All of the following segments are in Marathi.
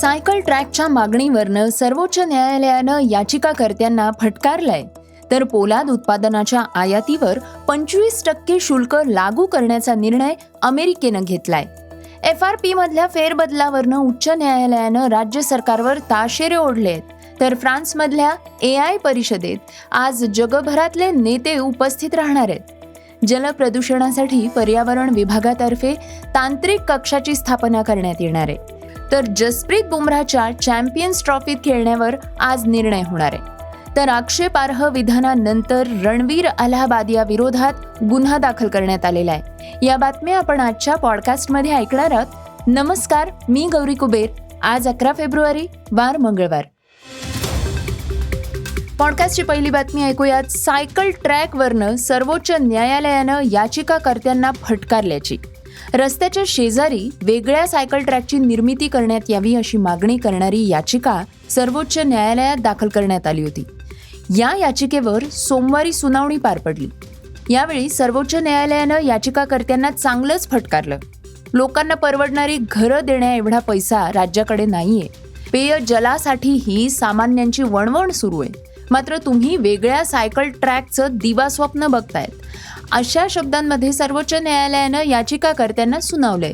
सायकल ट्रॅकच्या मागणीवरनं सर्वोच्च न्यायालयानं याचिकाकर्त्यांना फटकारलंय. तर पोलाद उत्पादनाच्या आयातीवर पंचवीस टक्के शुल्क लागू करण्याचा निर्णय अमेरिकेनं घेतलाय. एफ आर पी मधल्या फेरबदलावरनं उच्च न्यायालयानं राज्य सरकारवर ताशेरे ओढलेत. तर फ्रान्समधल्या ए आय परिषदेत आज जगभरातले नेते उपस्थित राहणार आहेत. जलप्रदूषणासाठी पर्यावरण विभागातर्फे तांत्रिक कक्षाची स्थापना करण्यात येणार आहे. तर जसप्रीत बुमराहच्या चॅम्पियन्स ट्रॉफीत खेळण्यावर आज निर्णय होणार आहे. तर आक्षेपार्ह विधानानंतर रणवीर अलाहाबाद या विरोधात गुन्हा दाखल करण्यात आलेला आहे. या बातम्या आपण आजच्या पॉडकास्टमध्ये ऐकणार आहोत. नमस्कार मी गौरी कुबेर. आज अकरा फेब्रुवारी वार मंगळवार. पॉडकास्टची पहिली बातमी ऐकूयात. सायकल ट्रॅकवरनं सर्वोच्च न्यायालयानं याचिकाकर्त्यांना फटकारल्याची. रस्त्याच्या शेजारी वेगळ्या सायकल ट्रॅकची निर्मिती करण्यात यावी अशी मागणी करणारी याचिका सर्वोच्च न्यायालयात दाखल करण्यात आली होती. या याचिकेवर सोमवारी सुनावणी पार पडली. यावेळी सर्वोच्च न्यायालयानं याचिकाकर्त्यांना चांगलंच फटकारलं. लोकांना परवडणारी घरं देण्या एवढा पैसा राज्याकडे नाहीये. पेय जलासाठीही सामान्यांची वणवण सुरू आहे. मात्र तुम्ही वेगळ्या सायकल ट्रॅकचं दिवास्वप्न बघतायत. अशा शब्दांमध्ये सर्वोच्च न्यायालयानं याचिकाकर्त्यांना सुनावलंय.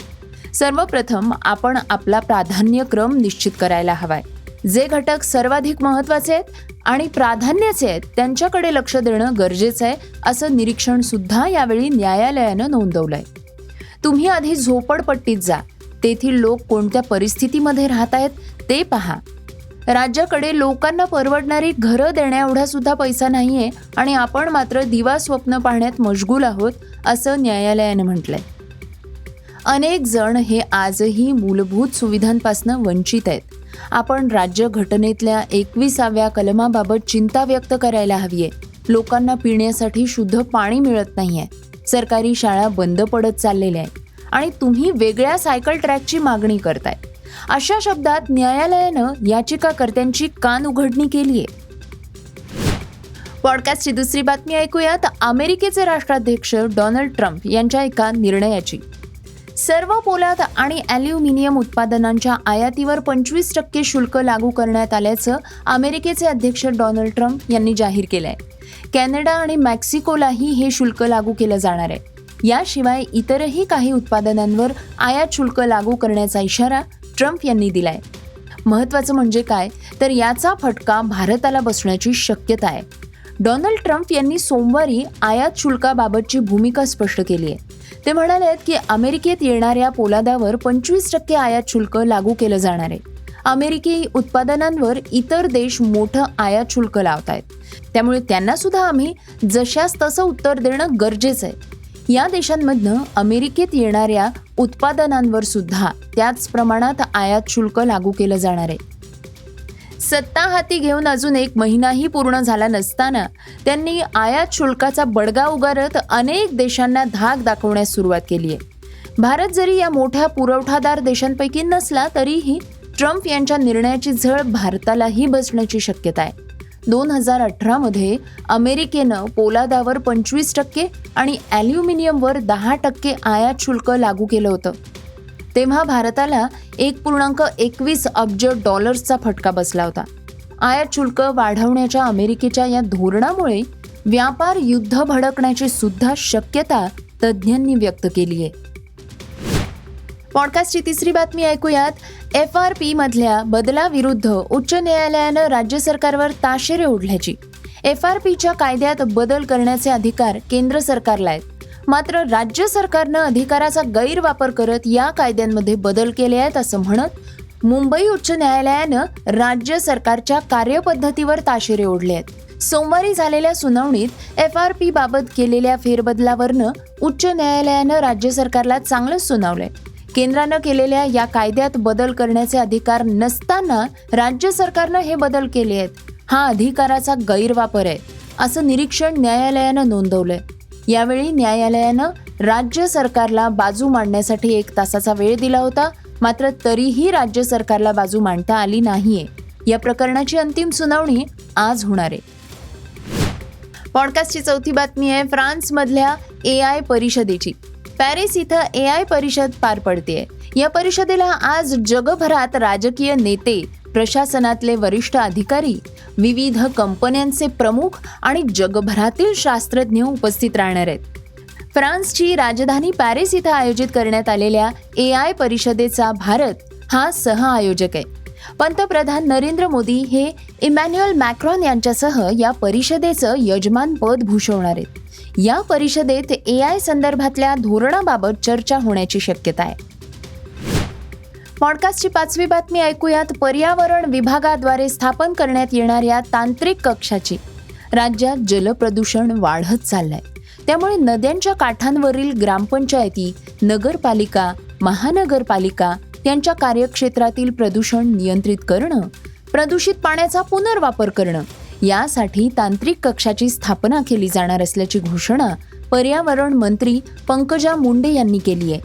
सर्वप्रथम आपण आपला प्राधान्यक्रम निश्चित करायला हवाय. जे घटक सर्वाधिक महत्त्वाचे आहेत आणि प्राधान्याचे आहेत त्यांच्याकडे लक्ष देणं गरजेचं आहे असं निरीक्षण सुद्धा यावेळी न्यायालयानं नोंदवलंय. तुम्ही आधी झोपडपट्टीत जा. तेथील लोक कोणत्या परिस्थितीमध्ये राहत आहेत ते पहा. राज्याकडे लोकांना परवडणारी घरं देण्याएवढा सुद्धा पैसा नाहीये आणि आपण मात्र दिवा स्वप्न पाहण्यात मशगूल आहोत असं न्यायालयानं म्हटलंय. अनेक जण हे आजही मूलभूत सुविधांपासून वंचित आहेत. आपण राज्य घटनेतल्या एकविसाव्या कलमाबाबत चिंता व्यक्त करायला हवी आहे लोकांना पिण्यासाठी शुद्ध पाणी मिळत नाही आहे सरकारी शाळा बंद पडत चाललेल्या आहेत. आणि तुम्ही वेगळ्या सायकल ट्रॅकची मागणी करताय. अशा शब्दात न्यायालयानं याचिकाकर्त्यांची कान उघडणी केली आहे पॉडकास्टची दुसरी बातमी ऐकूयात. अमेरिकेचे राष्ट्राध्यक्ष डोनाल्ड ट्रम्प यांच्या एका निर्णयाची. सर्व पोलाद आणि ॲल्युमिनियम उत्पादनांच्या आयातीवर पंचवीस टक्के शुल्क लागू करण्यात आल्याचं अमेरिकेचे अध्यक्ष डोनाल्ड ट्रम्प यांनी जाहीर केलं आहे कॅनडा आणि मेक्सिकोलाही हे शुल्क लागू केलं जाणार आहे. याशिवाय इतरही काही उत्पादनांवर आयात शुल्क लागू करण्याचा इशारा ट्रम्प यांनी दिलाय. महत्त्वाचं म्हणजे काय? तर याचा फटका भारताला बसण्याची शक्यता आहे. डोनाल्ड ट्रम्प यांनी सोमवारी आयात शुल्काबाबतची भूमिका स्पष्ट केली आहे. ते म्हणाले आहेत की अमेरिकेत येणाऱ्या पोलादावर पंचवीस टक्के आयात शुल्क लागू केलं जाणार आहे. अमेरिकी उत्पादनांवर इतर देश मोठं आयात शुल्क लावत आहेत त्यामुळे त्यांना सुद्धा आम्ही जशास तसं उत्तर देणं गरजेचं आहे. या देशांमधनं अमेरिकेत येणाऱ्या उत्पादनांवर सुद्धा त्याच प्रमाणात आयात शुल्क लागू केलं जाणार आहे. सत्ता हाती घेऊन अजून एक महिनाही पूर्ण झाला नसताना त्यांनी आयात शुल्काचा बडगा उगारत अनेक देशांना धाक दाखवण्यास सुरुवात केली आहे. भारत जरी या मोठ्या पुरवठादार देशांपैकी नसला तरीही ट्रम्प यांच्या निर्णयाची झळ भारतालाही बसण्याची शक्यता आहे. दोन हजार अठरामध्ये अमेरिकेनं पोलादावर पंचवीस टक्के आणि ॲल्युमिनियमवर दहा टक्के आयात शुल्क लागू केलं होतं. तेव्हा भारताला एक पूर्णांक एकवीस अब्ज डॉलर्सचा फटका बसला होता. आयात शुल्क वाढवण्याच्या अमेरिकेच्या या धोरणामुळे व्यापार युद्ध भडकण्याची सुद्धा शक्यता तज्ज्ञांनी व्यक्त केली आहे पॉडकास्टची तिसरी बातमी ऐकूयात. एफ आर पी मधल्या बदलाविरुद्ध उच्च न्यायालयानं राज्य सरकारवर ताशेरे ओढल्याची. एफ आर पीच्या कायद्यात बदल करण्याचे अधिकार केंद्र सरकारला आहेत. मात्र राज्य सरकारनं अधिकाराचा गैरवापर करत या कायद्यांमध्ये बदल केले आहेत असं म्हणत मुंबई उच्च न्यायालयानं राज्य सरकारच्या कार्यपद्धतीवर ताशेरे ओढले आहेत. सोमवारी झालेल्या सुनावणीत एफ आर पी बाबत केलेल्या फेरबदलावरनं उच्च न्यायालयानं राज्य सरकारला चांगलंच सुनावलंय. केंद्रानं केलेल्या या कायद्यात बदल करण्याचे अधिकार नसताना राज्य सरकारनं हे बदल केले आहेत. हा अधिकाराचा गैरवापर आहे असं निरीक्षण न्यायालयानं नोंदवलंय. यावेळी न्यायालयानं राज्य सरकारला बाजू मांडण्यासाठी एक तासाचा वेळ दिला होता मात्र तरीही राज्य सरकारला बाजू मांडता आली नाहीये. या प्रकरणाची अंतिम सुनावणी आज होणार आहे. पॉडकास्टची चौथी बातमी आहे फ्रान्समधल्या ए आय परिषदेची. पॅरिस इथं ए आय परिषद पार पडते या परिषदेला आज जगभरात राजकीय नेते प्रशासनातले वरिष्ठ अधिकारी विविध कंपन्यांचे प्रमुख आणि जगभरातील शास्त्रज्ञ उपस्थित राहणार आहेत. फ्रान्सची राजधानी पॅरिस इथं आयोजित करण्यात आलेल्या ए आय परिषदेचा भारत हा सह आयोजक आहे. पंतप्रधान नरेंद्र मोदी हे इमॅन्युअल मॅक्रॉन यांच्यासह या परिषदेचं यजमानपद भूषवणार आहेत. या परिषदेत ए आय संदर्भातल्या धोरणाबाबत चर्चा होण्याची शक्यता आहे. पॉडकास्टची पाचवी बातमी ऐकूयात. पर्यावरण विभागाद्वारे स्थापन करण्यात येणाऱ्या तांत्रिक कक्षाची. राज्यात जलप्रदूषण वाढत चाललंय. त्यामुळे नद्यांच्या काठांवरील ग्रामपंचायती नगरपालिका महानगरपालिका त्यांच्या कार्यक्षेत्रातील प्रदूषण नियंत्रित करणं प्रदूषित पाण्याचा पुनर्वापर करणं यासाठी तांत्रिक कक्षाची स्थापना केली जाणार असल्याची घोषणा पर्यावरण मंत्री पंकजा मुंडे यांनी केली आहे.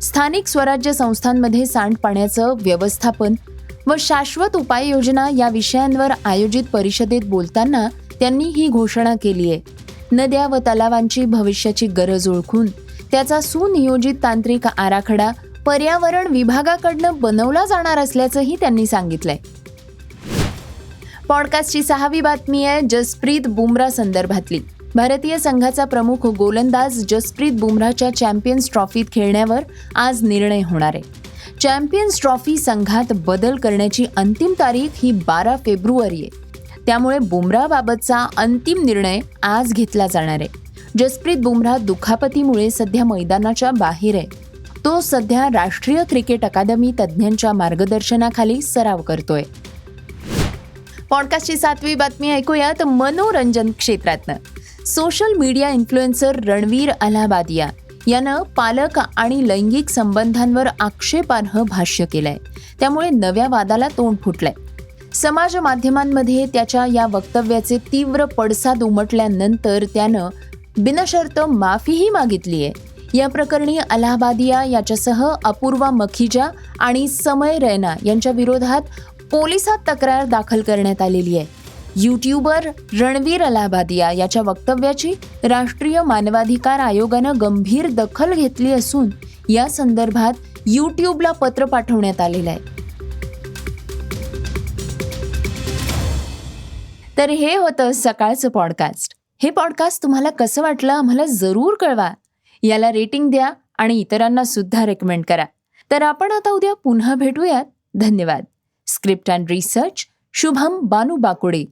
स्थानिक स्वराज्य संस्थांमध्ये सांडपाण्याचं व्यवस्थापन व शाश्वत उपाययोजना या विषयांवर आयोजित परिषदेत बोलताना त्यांनी ही घोषणा केली आहे. नद्या व तलावांची भविष्याची गरज ओळखून त्याचा सुनियोजित तांत्रिक आराखडा पर्यावरण विभागाकडनं बनवला जाणार असल्याचंही त्यांनी सांगितलंय. पॉडकास्टची सहावी बातमी आहे जसप्रीत बुमरा संदर्भातली. भारतीय संघाचा प्रमुख गोलंदाज जसप्रीत बुमराच्या चॅम्पियन्स ट्रॉफीत खेळण्यावर आज निर्णय होणार आहे. चॅम्पियन्स ट्रॉफी संघात बदल करण्याची अंतिम तारीख ही बारा फेब्रुवारी आहे. त्यामुळे बुमराबाबतचा अंतिम निर्णय आज घेतला जाणार आहे. जसप्रीत बुमरा दुखापतीमुळे सध्या मैदानाच्या बाहेर आहे. तो सध्या राष्ट्रीय क्रिकेट अकादमी तज्ज्ञांच्या मार्गदर्शनाखाली सराव करतोय. पॉडकास्टची सातवी बातमी ऐकूयात मनोरंजन क्षेत्रातनं. Social media influencer Ranveer Allahbadia यानं पालक आणि लैंगिक संबंधांवर आक्षेपार्ह भाष्य केलंय. त्यामुळे नव्या वादाला तोंड फुटलंय. समाज माध्यमांमध्ये त्याच्या या वक्तव्याचे तीव्र पडसाद उमटल्यानंतर त्यानं बिनशर्त माफीही मागितली आहे या प्रकरणी अलाहाबादिया याच्यासह अपूर्वा मखिजा आणि समय रैना यांच्या विरोधात पोलिसात तक्रार दाखल करण्यात आलेली आहे. यूट्यूबर रणवीर अलाहाबादिया याच्या वक्तव्याची राष्ट्रीय मानवाधिकार आयोगानं गंभीर दखल घेतली असून या संदर्भात यूट्यूबला पत्र पाठवण्यात आलेलं आहे. तर हे होतं सकाळचं पॉडकास्ट हे पॉडकास्ट तुम्हाला कसं वाटलं? आम्हाला जरूर कळवा. याला रेटिंग द्या आणि इतरांना सुद्धा रेकमेंड करा. तर आपण आता उद्या पुन्हा भेटूयात. धन्यवाद. Script and research Shubham Banu Bakude.